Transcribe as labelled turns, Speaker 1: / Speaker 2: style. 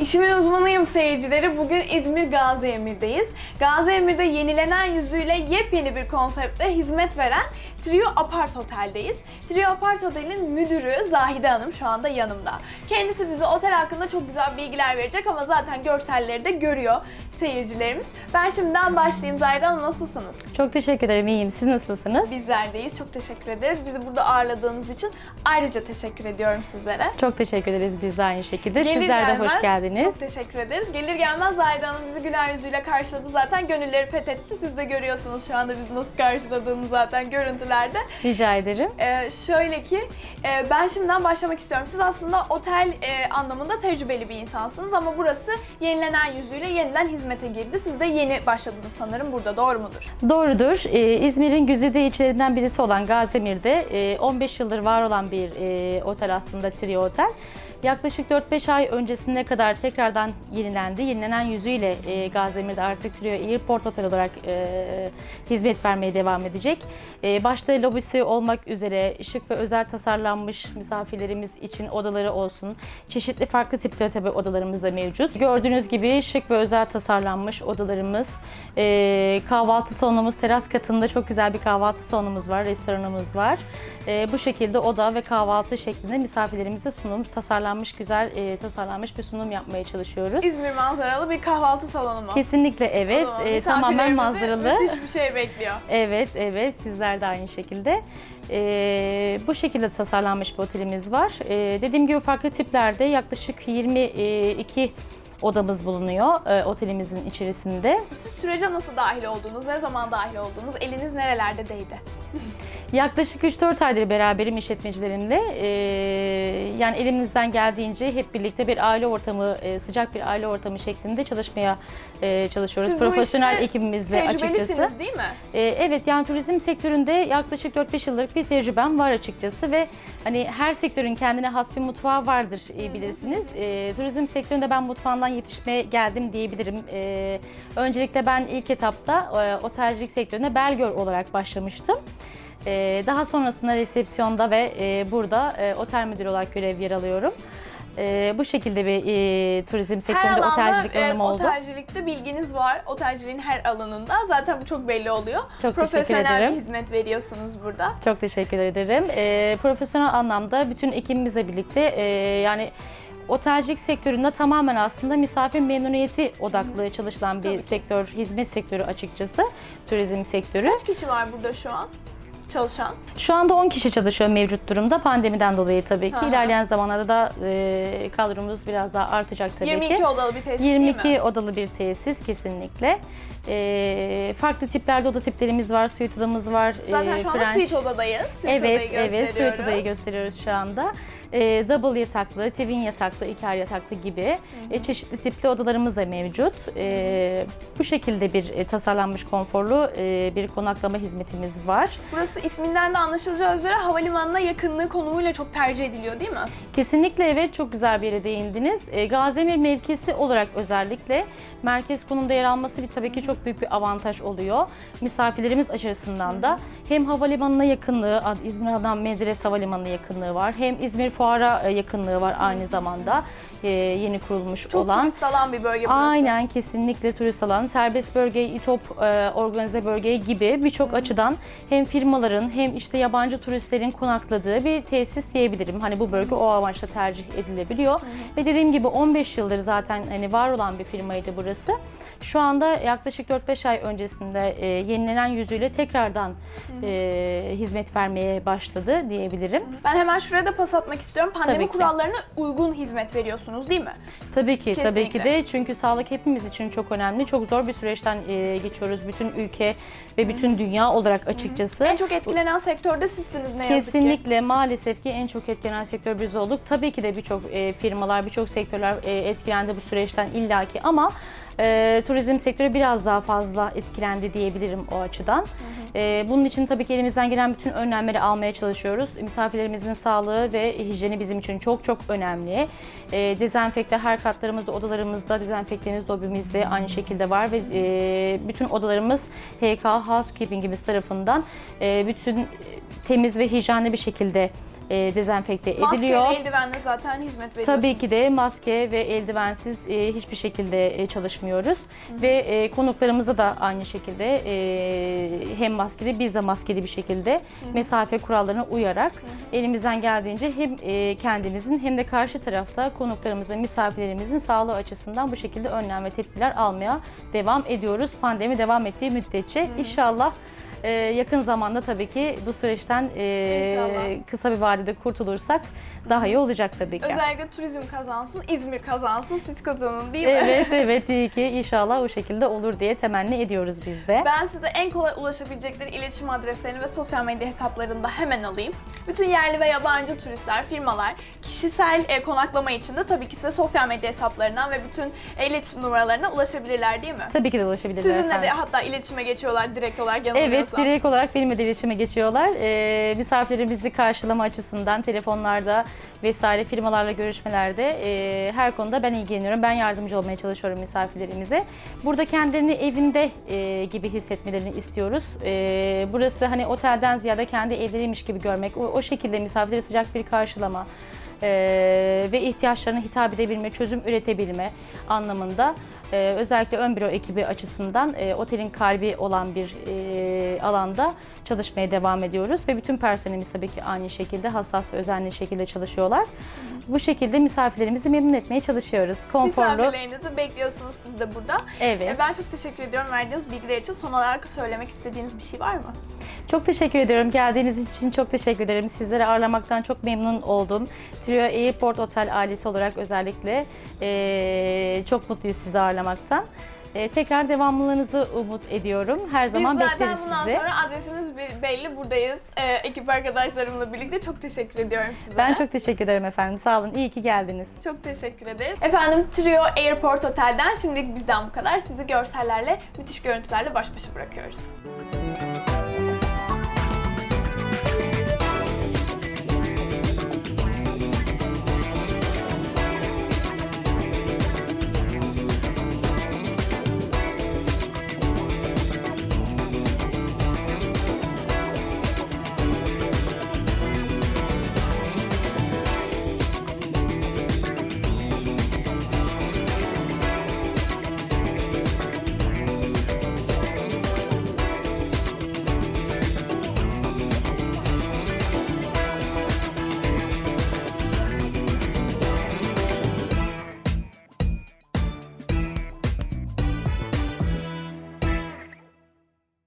Speaker 1: İşimin uzmanıyım seyircileri. Bugün İzmir Gazi Emir'deyiz. Gazi Emir'de yenilenen yüzüyle yepyeni bir konseptle hizmet veren Trio Apart Otel'deyiz. Trio Apart Otel'in müdürü Zahide Hanım şu anda yanımda. Kendisi bize otel hakkında çok güzel bilgiler verecek ama zaten görselleri de görüyor seyircilerimiz. Ben şimdiden başlayayım. Zahide Hanım nasılsınız?
Speaker 2: Çok teşekkür ederim. İyiyim. Siz nasılsınız?
Speaker 1: Bizler deyiz. Çok teşekkür ederiz. Bizi burada ağırladığınız için ayrıca teşekkür ediyorum sizlere.
Speaker 2: Çok teşekkür ederiz biz de aynı şekilde.
Speaker 1: Gelir
Speaker 2: Sizler de
Speaker 1: gelmez
Speaker 2: hoş geldiniz.
Speaker 1: Çok teşekkür ederiz. Gelir gelmez Zahide Hanım bizi güler yüzüyle karşıladı zaten. Gönülleri fethetti. Siz de görüyorsunuz şu anda bizi nasıl karşıladığını zaten görüntülerde.
Speaker 2: Rica ederim.
Speaker 1: Ee, şöyle ki e, ben şimdiden başlamak istiyorum. Siz aslında otel e, anlamında tecrübeli bir insansınız ama burası yenilenen yüzüyle yeniden hizmete girdi. Siz de yeni başladınız sanırım burada. Doğru mudur?
Speaker 2: Doğrudur. Ee, İzmir'in güzide ilçelerinden birisi olan Gazemir'de e, 15 yıldır var olan bir e, otel aslında Trio Otel. Yaklaşık 4-5 ay öncesine kadar tekrardan yenilendi. Yenilenen yüzüyle e, Gazemir'de artık Trio Airport Otel olarak e, hizmet vermeye devam edecek. E, başta lobisi olmak üzere şık ve özel tasarlanmış misafirlerimiz için odaları olsun. Çeşitli farklı tipte tabii odalarımız da mevcut. Gördüğünüz gibi şık ve özel tasarlanmış odalarımız. E, kahvaltı salonumuz, teras katında çok güzel bir kahvaltı salonumuz var, restoranımız var. E, bu şekilde oda ve kahvaltı şeklinde misafirlerimize sunum, tasarlanmış güzel e, tasarlanmış bir sunum yapmaya çalışıyoruz.
Speaker 1: İzmir manzaralı bir kahvaltı salonu mu?
Speaker 2: Kesinlikle evet, e, tamamen manzaralı.
Speaker 1: Müthiş bir şey bekliyor.
Speaker 2: Evet, evet. Sizler de aynı şekilde. Ee, bu şekilde tasarlanmış bir otelimiz var. Ee, dediğim gibi farklı tiplerde yaklaşık 22 odamız bulunuyor e, otelimizin içerisinde.
Speaker 1: Siz sürece nasıl dahil oldunuz? Ne zaman dahil oldunuz? Eliniz nerelerde değdi?
Speaker 2: Yaklaşık 3-4 aydır beraberim işletmecilerimle. Ee, yani elimizden geldiğince hep birlikte bir aile ortamı, e, sıcak bir aile ortamı şeklinde çalışmaya e, çalışıyoruz.
Speaker 1: Siz bu
Speaker 2: Profesyonel
Speaker 1: işte
Speaker 2: ekibimizle açıkçası.
Speaker 1: Değil mi?
Speaker 2: Ee, Evet yani turizm sektöründe yaklaşık 4-5 yıllık bir tecrübem var açıkçası ve hani her sektörün kendine has bir mutfağı vardır e, bilirsiniz. Ee, turizm sektöründe ben mutfağından yetişmeye geldim diyebilirim. Öncelikle ben ilk etapta e, otelcilik sektörüne Belgör olarak başlamıştım. Ee, daha sonrasında resepsiyonda ve e, burada e, otel müdürü olarak görev yer alıyorum. Ee, bu şekilde bir e, turizm sektöründe
Speaker 1: alanda
Speaker 2: otelcilik
Speaker 1: e,
Speaker 2: alanım oldu.
Speaker 1: otelcilikte bilginiz var. Otelciliğin her alanında. Zaten bu çok belli oluyor.
Speaker 2: teşekkür
Speaker 1: Profesyonel
Speaker 2: ederim.
Speaker 1: bir hizmet veriyorsunuz burada.
Speaker 2: Çok teşekkür ederim. Ee, profesyonel anlamda bütün ekibimizle birlikte e, yani otelcilik sektöründe tamamen aslında misafir memnuniyeti odaklı çalışılan bir
Speaker 1: Tabii ki.
Speaker 2: sektör, hizmet sektörü açıkçası. Turizm sektörü.
Speaker 1: Kaç kişi var burada şu an çalışan?
Speaker 2: Şu anda 10 kişi çalışıyor mevcut durumda pandemiden dolayı tabii ki.
Speaker 1: Hı.
Speaker 2: İlerleyen zamanlarda da e, kadromuz biraz daha artacak tabii
Speaker 1: 22
Speaker 2: ki.
Speaker 1: odalı bir tesis değil mi?
Speaker 2: 22 odalı bir tesis kesinlikle. E, farklı tiplerde oda tiplerimiz var, suite odamız var.
Speaker 1: Zaten
Speaker 2: e,
Speaker 1: şu anda
Speaker 2: French-
Speaker 1: suite odadayız. Suite
Speaker 2: Evet,
Speaker 1: odayı
Speaker 2: evet. Suite odayı gösteriyoruz şu anda. Ee, double yataklı, twin yataklı, iker yataklı gibi e, çeşitli tipli odalarımız da mevcut. Ee, bu şekilde bir e, tasarlanmış konforlu e, bir konaklama hizmetimiz var.
Speaker 1: Burası isminden de anlaşılacağı üzere havalimanına yakınlığı konumuyla çok tercih ediliyor değil mi?
Speaker 2: Kesinlikle evet çok güzel bir yere değindiniz. E, Gazemir mevkisi olarak özellikle merkez konumda yer alması bir tabii ki çok büyük bir avantaj oluyor. Misafirlerimiz açısından da hem havalimanına yakınlığı, İzmir Adnan Menderes Havalimanı'na yakınlığı var. Hem İzmir Fuar'a e, yakınlığı var aynı zamanda e, yeni kurulmuş
Speaker 1: Çok
Speaker 2: olan.
Speaker 1: turist alan bir bölge burası.
Speaker 2: Aynen kesinlikle turist alan, serbest bölge, İTOP e, organize bölge gibi birçok açıdan hem firmaların hem işte yabancı turistlerin konakladığı bir tesis diyebilirim. Hani bu bölge o amaçla tercih edilebiliyor. Ve dediğim gibi 15 yıldır zaten hani var olan bir firmaydı burası. Şu anda yaklaşık 4-5 ay öncesinde e, yenilenen yüzüyle tekrardan e, hizmet vermeye başladı diyebilirim.
Speaker 1: Ben hemen şuraya da pas atmak istiyorum. Pandemi
Speaker 2: Tabii ki.
Speaker 1: kurallarına uygun hizmet veriyorsunuz değil mi?
Speaker 2: Tabii ki, tabii ki
Speaker 1: Kesinlikle.
Speaker 2: de çünkü sağlık hepimiz için çok önemli. Çok zor bir süreçten e, geçiyoruz bütün ülke ve bütün dünya olarak açıkçası.
Speaker 1: En çok etkilenen sektörde sizsiniz ne yazık ki.
Speaker 2: Kesinlikle maalesef ki en çok etkilenen sektör biz olduk. Tabii ki de birçok e, firmalar, birçok sektörler e, etkilendi bu süreçten illaki ama e, turizm sektörü biraz daha fazla etkilendi diyebilirim o açıdan. E, bunun için tabii ki elimizden gelen bütün önlemleri almaya çalışıyoruz. Misafirlerimizin sağlığı ve hijyeni bizim için çok çok önemli. E, dezenfekte her katlarımızda, odalarımızda, dezenfektemiz lobimizde aynı şekilde var ve e, bütün odalarımız HK Housekeeping'imiz tarafından e, bütün temiz ve hijyenli bir şekilde e, dezenfekte
Speaker 1: Maske
Speaker 2: ediliyor.
Speaker 1: ile eldivenle zaten hizmet veriyorsunuz.
Speaker 2: Tabii ki de maske ve eldivensiz e, hiçbir şekilde e, çalışmıyoruz. Ve e, konuklarımıza da aynı şekilde e, hem maskeli biz de maskeli bir şekilde mesafe kurallarına uyarak elimizden geldiğince hem e, kendimizin hem de karşı tarafta konuklarımızın, misafirlerimizin sağlığı açısından bu şekilde önlem ve tedbirler almaya devam ediyoruz. Pandemi devam ettiği müddetçe inşallah e, yakın zamanda tabii ki bu süreçten e,
Speaker 1: İnşallah.
Speaker 2: kısa bir vadede kurtulursak daha iyi olacak tabii ki.
Speaker 1: Özellikle turizm kazansın, İzmir kazansın, siz kazanın değil mi?
Speaker 2: Evet evet iyi ki inşallah o şekilde olur diye temenni ediyoruz biz de.
Speaker 1: Ben size en kolay ulaşabilecekleri iletişim adreslerini ve sosyal medya hesaplarını da hemen alayım. Bütün yerli ve yabancı turistler, firmalar, kişisel e, konaklama için de tabii ki size sosyal medya hesaplarından ve bütün e, iletişim numaralarına ulaşabilirler değil mi?
Speaker 2: Tabii ki de ulaşabilirler
Speaker 1: Sizinle
Speaker 2: efendim.
Speaker 1: de hatta iletişime geçiyorlar direkt olarak
Speaker 2: Evet,
Speaker 1: yanılmıyorsam.
Speaker 2: direkt olarak benimle de iletişime geçiyorlar. Ee, misafirlerimizi karşılama açısından telefonlarda vesaire firmalarla görüşmelerde e, her konuda ben ilgileniyorum. Ben yardımcı olmaya çalışıyorum misafirlerimize. Burada kendilerini evinde e, gibi hissetmelerini istiyoruz. E, burası hani otelden ziyade kendi evleriymiş gibi görmek, o, o şekilde misafirlere sıcak bir karşılama e, ve ihtiyaçlarına hitap edebilme, çözüm üretebilme anlamında e, özellikle ön büro ekibi açısından e, otelin kalbi olan bir e, alanda çalışmaya devam ediyoruz ve bütün personelimiz tabii ki aynı şekilde hassas ve özenli şekilde çalışıyorlar. Bu şekilde misafirlerimizi memnun etmeye çalışıyoruz. Konforlu.
Speaker 1: Misafirlerinizi bekliyorsunuz siz de burada.
Speaker 2: Evet.
Speaker 1: E, Ben çok teşekkür ediyorum verdiğiniz bilgiler için. Son olarak söylemek istediğiniz bir şey var mı?
Speaker 2: Çok teşekkür ediyorum. Geldiğiniz için çok teşekkür ederim. Sizleri ağırlamaktan çok memnun oldum. Trio Airport Otel ailesi olarak özellikle eee, çok mutluyuz sizi ağırlamaktan. Eee, tekrar devamlılığınızı umut ediyorum. Her zaman
Speaker 1: Biz zaten
Speaker 2: bekleriz
Speaker 1: bundan
Speaker 2: sizi.
Speaker 1: sonra adresimiz bir- belli buradayız. E, ekip arkadaşlarımla birlikte çok teşekkür ediyorum size.
Speaker 2: Ben çok teşekkür ederim efendim. Sağ olun. İyi ki geldiniz.
Speaker 1: Çok teşekkür ederim. Efendim Trio Airport Otel'den şimdilik bizden bu kadar. Sizi görsellerle, müthiş görüntülerle baş başa bırakıyoruz.